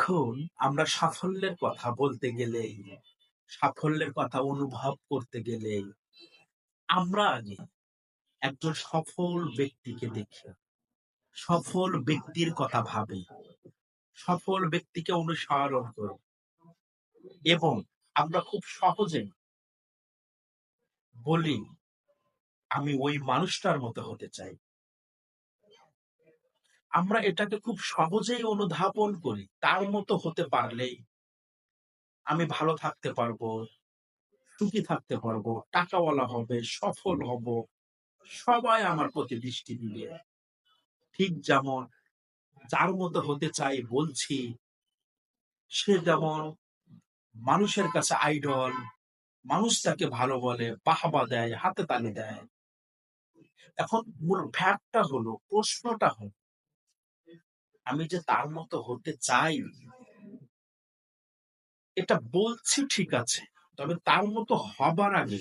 দেখুন, আমরা সাফল্যের কথা বলতে গেলেই, সাফল্যের কথা অনুভব করতে গেলেই, আমরা আগে একজন সফল ব্যক্তিকে দেখি। সফল ব্যক্তির কথা ভাবি। সফল ব্যক্তিকে অনুসরণ করি। এবং আমরা খুব সহজে বলি, আমি ওই মানুষটার মতো হতে চাই। আমরা এটাকে খুব সহজেই অনুধাবন করি। তার মতো হতে পারলেই আমি ভালো থাকতে পারব, সুখী থাকতে পারব, টাকাওয়ালা হবে, সফল হব, সবাই আমার প্রতি দৃষ্টি দিবে। ঠিক যেমন যার মতো হতে চাই বলছি, সে যেমন মানুষের কাছে আইডল মানুষ তাকে ভালো বলে, বাহবা দেয়, হাতে তালি দেয়। এখন মূল ফ্যাক্টটা হলো, প্রশ্নটা হলো আমি যে তার মতো হতে চাই এটা বলছি ঠিক আছে, তবে তার মতো হবার আগে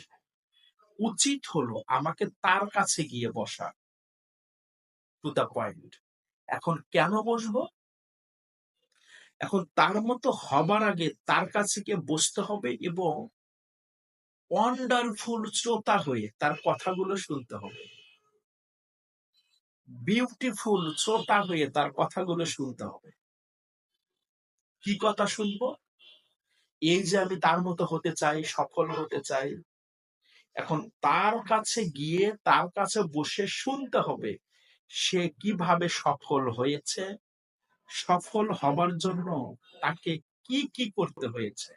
উচিত হলো আমাকে তার কাছে গিয়ে বসা। টু দ্য পয়েন্ট এখন কেন বসবো? এখন তার মতো হবার আগে তার কাছে গিয়ে বসতে হবে এবং ওয়ান্ডারফুল শ্রোতা হয়ে তার কথাগুলো শুনতে হবে। বিউটিফুল শ্রোতা হয়ে তার কথাগুলো শুনতে হবে। কি কথা শুনব? এই যে আমি তার মতো হতে চাই, সফল হতে চাই, এখন তার কাছে গিয়ে তার কাছে বসে শুনতে হবে, সে কীভাবে সফল হয়েছে, সফল হবার জন্য তাকে কি কি করতে হয়েছে।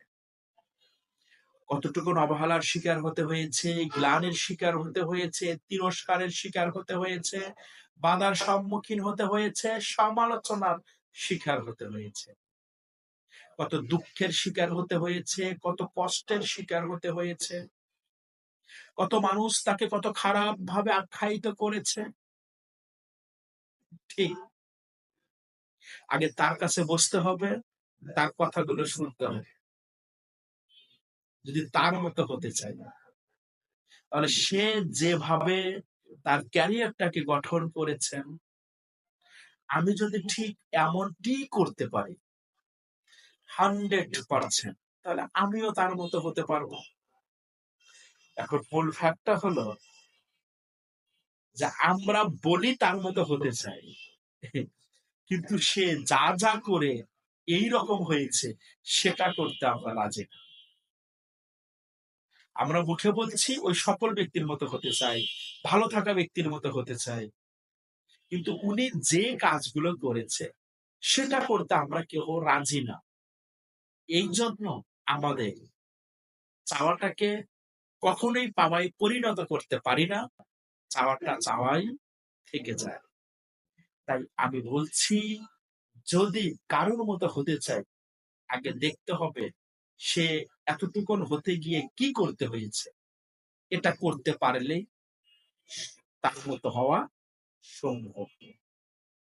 কতটুকু অবহেলার শিকার হতে হয়েছে, গ্লানের শিকার হতে হয়েছে, তিরস্কারের শিকার হতে হয়েছে, বাধার সম্মুখীন হতে হয়েছে, সমালোচনার শিকার হতে হয়েছে। কত দুঃখের শিকার হতে হয়েছে, কত কষ্টের শিকার হতে হয়েছে। কত মানুষ তাকে কত খারাপ ভাবে আখ্যায়িত করেছে। ঠিক। আগে তার কাছে বসতে হবে, তার কথাগুলো শুনতে হবে। যদি তার মতো হতে চাই তাহলে সে যেভাবে তার ক্যারিয়ারটাকে গঠন করেছেন, আমি যদি ঠিক এমনটি করতে পারি, হান্ড্রেড পার্সেন্ট, তাহলে আমিও তার মতো হতে পারব। এখন ফুল ফ্যাক্টটা হলো যে আমরা বলি তার মতো হতে চাই, কিন্তু সে যা যা করে এই রকম হয়েছে, সেটা করতে আমরা রাজি না। আমরা মুখে বলছি, ওই সফল ব্যক্তির মতো হতে চাই, ভালো থাকা ব্যক্তির মতো হতে চাই। কিন্তু উনি যে কাজগুলো করেছে, সেটা করতে আমরা কেউ রাজি না। এই জন্য আমাদের চাওয়াটাকে কখনোই পাওয়ায় পরিণত করতে পারি না, চাওয়াটা চাওয়াই থেকে যায়। তাই আমি বলছি, যদি কারোর মতো হতে চাই, আগে দেখতে হবে সে এতটুকুন হতে গিয়ে কি করতে হয়েছে? এটা করতে পারলে তার মতো হওয়া সম্ভব।